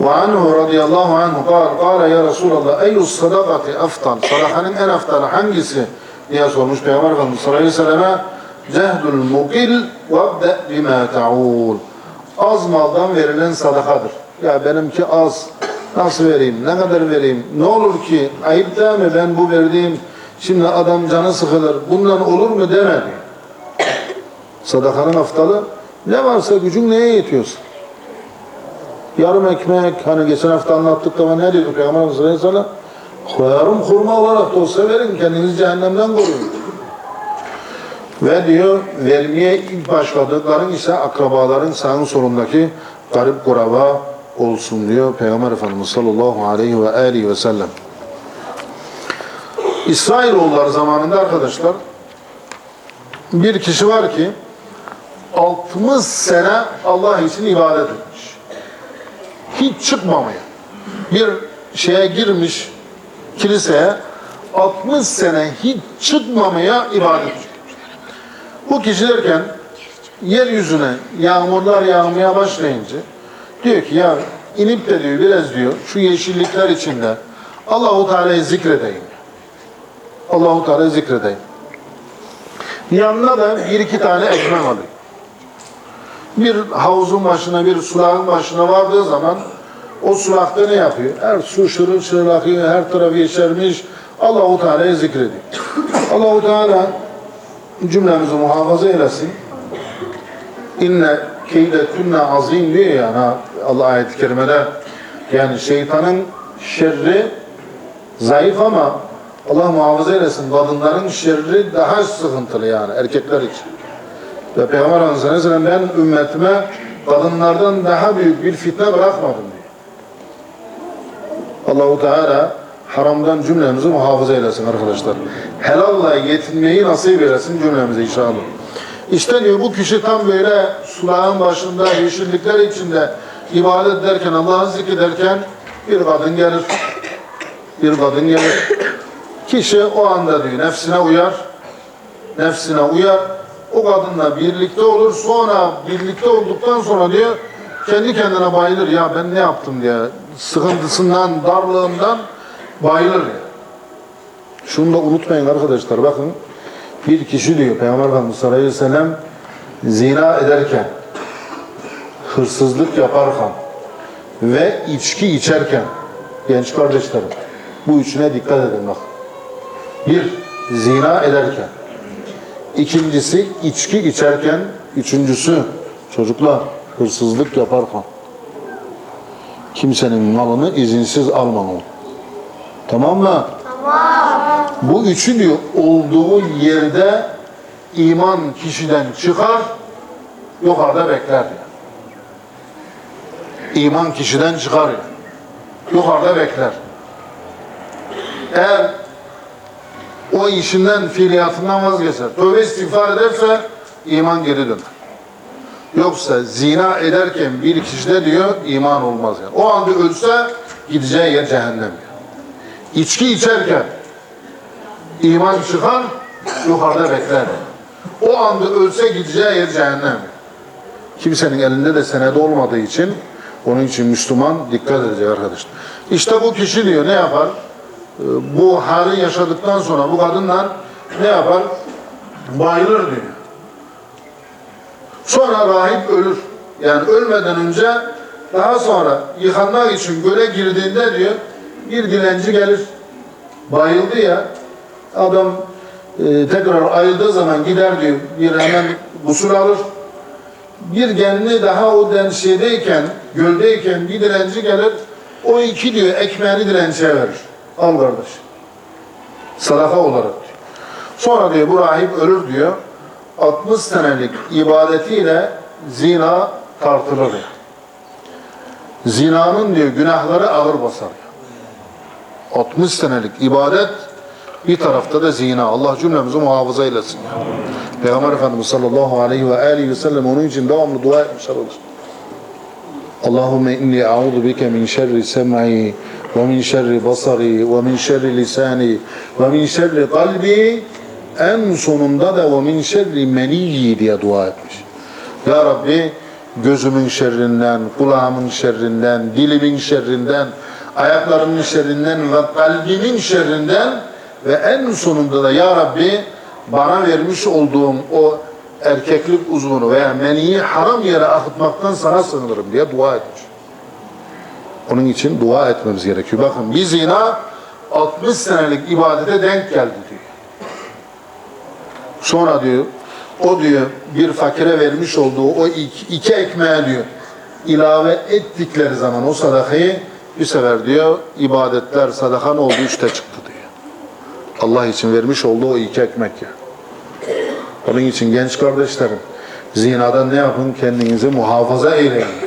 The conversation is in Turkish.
وعنه رضي الله عنه قال قال ya Resulallah ey sadakati aftal sadakanın en aftalı hangisi diye sormuş Peygamber Efendimiz sallallahu aleyhi ve selleme cehdül mukil vebde bima ta'ul az maldan verilen sadakadır ya benimki az nasıl vereyim ne kadar vereyim ne olur ki ayıp değil mi ben bu verdiğim şimdi adam canı sıkılır bundan olur mu demedi sadakanın aftalı ne varsa gücün neye yetiyorsa Yarım ekmek hani geçen hafta anlattık da ne diyor Peygamber Efendimiz sellem yarım hurma olarak da olsa verin kendinizi cehennemden koruyun. Ve diyor vermeye ilk başladıkların ise akrabaların sağın solundaki garip kuraba olsun diyor Peygamber Efendimiz sallallahu aleyhi ve aleyhi ve sellem. İsrailoğulları zamanında arkadaşlar bir kişi var ki 60 sene Allah için ibadet etmiş hiç çıkmamaya. Bir şeye girmiş kiliseye 60 sene hiç çıkmamaya ibadet. Bu kişi derken yeryüzüne yağmurlar yağmaya başlayınca diyor ki ya inip de diyor biraz diyor şu yeşillikler içinde Allahu Teala'yı zikredeyim. Allahu Teala'yı zikredeyim. Yanına da bir iki tane ekmek alıyor bir havuzun başına, bir sulağın başına vardığı zaman o sulakta ne yapıyor? Her su şırıl şırıl akıyor, her tarafı yeşermiş. Allahu Teala'yı zikrediyor. Allahu Teala cümlemizi muhafaza eylesin. İnne keydetünne azim diyor ya yani Allah ayet-i kerimede yani şeytanın şerri zayıf ama Allah muhafaza eylesin kadınların şerri daha sıkıntılı yani erkekler için. Ve Peygamber Efendimiz Aleyhisselam ben ümmetime kadınlardan daha büyük bir fitne bırakmadım diyor. Allahu Teala haramdan cümlemizi muhafaza eylesin arkadaşlar. Helalla yetinmeyi nasip eylesin cümlemize inşallah. İşte diyor bu kişi tam böyle sulağın başında yeşillikler içinde ibadet ederken Allah'ı zikrederken bir kadın gelir. Bir kadın gelir. Kişi o anda diyor nefsine uyar. Nefsine uyar o kadınla birlikte olur. Sonra birlikte olduktan sonra diyor kendi kendine bayılır. Ya ben ne yaptım diye. Sıkıntısından, darlığından bayılır. Şunu da unutmayın arkadaşlar. Bakın bir kişi diyor Peygamber Efendimiz sallallahu aleyhi ve sellem zina ederken, hırsızlık yaparken ve içki içerken genç kardeşlerim bu üçüne dikkat edin bak. Bir, zina ederken İkincisi içki içerken, üçüncüsü çocuklar hırsızlık yaparken kimsenin malını izinsiz almamalı. Tamam mı? Tamam. Bu üçü diyor olduğu yerde iman kişiden çıkar, yukarıda bekler diyor. İman kişiden çıkar. Yukarıda bekler. Eğer o işinden, fiiliyatından vazgeçer. Tövbe istiğfar ederse iman geri döner. Yoksa zina ederken bir kişide diyor iman olmaz. Yani. O anda ölse gideceği yer cehennem. İçki içerken iman çıkar, yukarıda bekler. O anda ölse gideceği yer cehennem. Kimsenin elinde de senede olmadığı için onun için Müslüman dikkat edecek arkadaşlar. İşte bu kişi diyor ne yapar? Bu hali yaşadıktan sonra bu kadınlar ne yapar? Bayılır diyor. Sonra rahip ölür. Yani ölmeden önce daha sonra yıkanmak için göle girdiğinde diyor bir dilenci gelir. Bayıldı ya adam e, tekrar ayıldığı zaman gider diyor bir hemen gusül alır. Bir kendini daha o den şeydeyken, göldeyken bir dilenci gelir. O iki diyor ekmeğini dilenciye verir. Al kardeş. Sadaka olarak diyor. Sonra diyor bu rahip ölür diyor. 60 senelik ibadetiyle zina tartılır diyor. Zinanın diyor günahları ağır basar. 60 senelik ibadet bir tarafta da zina. Allah cümlemizi muhafaza eylesin. Peygamber Efendimiz sallallahu aleyhi ve aleyhi ve sellem onun için devamlı dua etmiş arkadaşlar. Allahümme inni a'udu bike min şerri sem'i basari ve min şerri lisani ve min şerri kalbi en sonunda da min şerri meniyyi diye dua etmiş. Ya Rabbi gözümün şerrinden, kulağımın şerrinden, dilimin şerrinden, ayaklarımın şerrinden ve kalbimin şerrinden ve en sonunda da Ya Rabbi bana vermiş olduğum o erkeklik uzvunu veya meniyi haram yere akıtmaktan sana sığınırım diye dua etmiş. Onun için dua etmemiz gerekiyor. Bakın bir zina 60 senelik ibadete denk geldi diyor. Sonra diyor o diyor bir fakire vermiş olduğu o iki, iki ekmeğe diyor ilave ettikleri zaman o sadakayı bir sefer diyor ibadetler sadaka ne oldu üçte çıktı diyor. Allah için vermiş olduğu o iki ekmek ya. Onun için genç kardeşlerim zinadan ne yapın kendinizi muhafaza eyleyin.